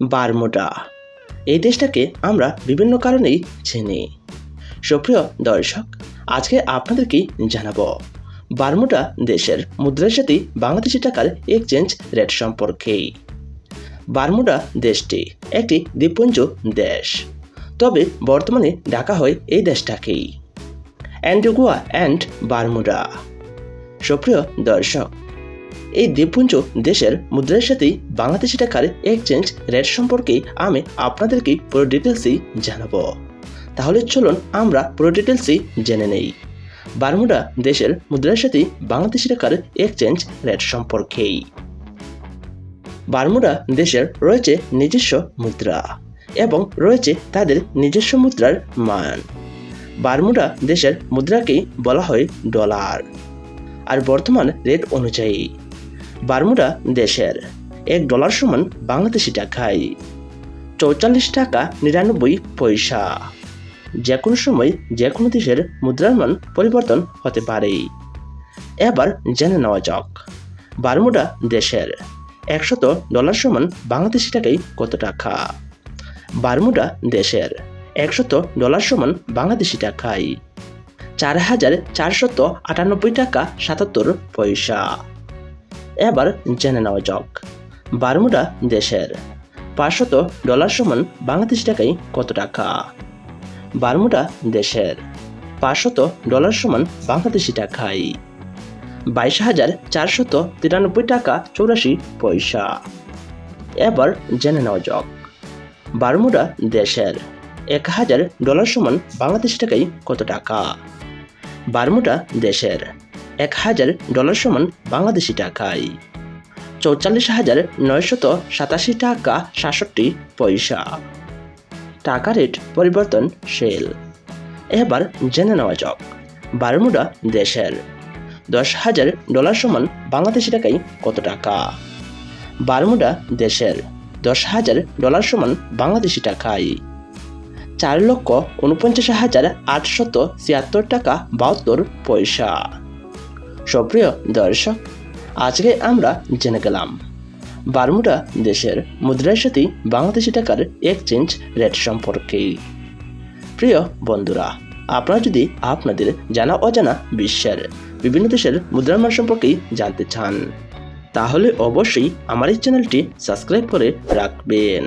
Bermuda. এই দেশটাকে আমরা বিভিন্ন কারণেই চিনি। সুপ্রিয় দর্শক, আজকে আপনাদেরকে জানাব, বারমুডা দেশের মুদ্রার সাথে বাংলাদেশি টাকার এক্সচেঞ্জ রেট সম্পর্কে বারমুডা দেশটি একটি দ্বীপপুঞ্জ দেশ, তবে বর্তমানে ডাকা হয় এই দেশটাকেই। Antigua and Bermuda. সুপ্রিয় দর্শক এই দ্বীপপুঞ্জ দেশের মুদ্রার সাথেই বাংলাদেশি টাকার এক্সচেঞ্জ রেট সম্পর্কে আমি আপনাদেরকে পুরো ডিটেলসই জানাব। তাহলে চলুন আমরা পুরো ডিটেলসই জেনে নেই। বারমুডা দেশের মুদ্রার সাথে বাংলাদেশি টাকার এক্সচেঞ্জ রেট সম্পর্কেই। বারমুডা দেশের রয়েছে নিজস্ব মুদ্রা এবং রয়েছে তাদের নিজস্ব মুদ্রার মান। বারমুডা দেশের মুদ্রাকেই বলা হয় ডলার। আর বর্তমান রেট অনুযায়ী। বারমুডা দেশের। এক ডলার সমান বাংলাদেশি টাকায়। চৌচল্লিশ টাকা নিরানব্বই পয়সা। যে কোনো সময় যে কোনো দেশের মুদ্রার মান পরিবর্তন হতে পারে। এবার জেনে নেওয়া যাক। বারমুডা দেশের একশত ডলার সমান বাংলাদেশি টাকায় কত টাকা? বারমুডা দেশের একশত ডলার সমান বাংলাদেশি টাকায়। চার হাজার চারশত আটানব্বই টাকা সাতাত্তর পয়সা। এবার জেনে নেওয়া যাক। বারমুডা দেশের পাঁচশত ডলার সমান বাংলাদেশ টাকায় কত টাকা? বারমুডা দেশের পাঁচশত ডলার সমান বাংলাদেশি টাকায় বাইশ হাজার চারশত তিরানব্বই টাকা চৌরাশি পয়সা। এবার জেনে নেওয়া যাক। বারমুডা দেশের এক হাজার ডলার সমান বাংলাদেশ টাকায় কত টাকা? বারমুডা দেশের এক হাজার ডলার সমান বাংলাদেশি টাকায়। চৌচল্লিশ হাজার নয়শত সাতাশি টাকা সাতষট্টি পয়সা। টাকা রেট পরিবর্তনশীল এবার জেনে নেওয়া যাক, বারমুডা দেশের। দশ হাজার ডলার সমান বাংলাদেশি টাকায় কত টাকা? বারমুডা দেশের। দশ হাজার ডলার সমান বাংলাদেশি টাকায়। চার লক্ষ উনপঞ্চাশ হাজার আটশত ছিয়াত্তর টাকা বাহাত্তর পয়সা। সুপ্রিয় দর্শক, আজকে আমরা জেনে গেলাম, বারমুডা দেশের মুদ্রার সাথে বাংলাদেশি টাকার এক্সচেঞ্জ রেট সম্পর্কে। প্রিয় বন্ধুরা, আপনারা যদি আপনাদের জানা অজানা বিশ্বের বিভিন্ন দেশের মুদ্রার মান সম্পর্কে জানতে চান, তাহলে অবশ্যই আমার এই চ্যানেলটি সাবস্ক্রাইব করে রাখবেন।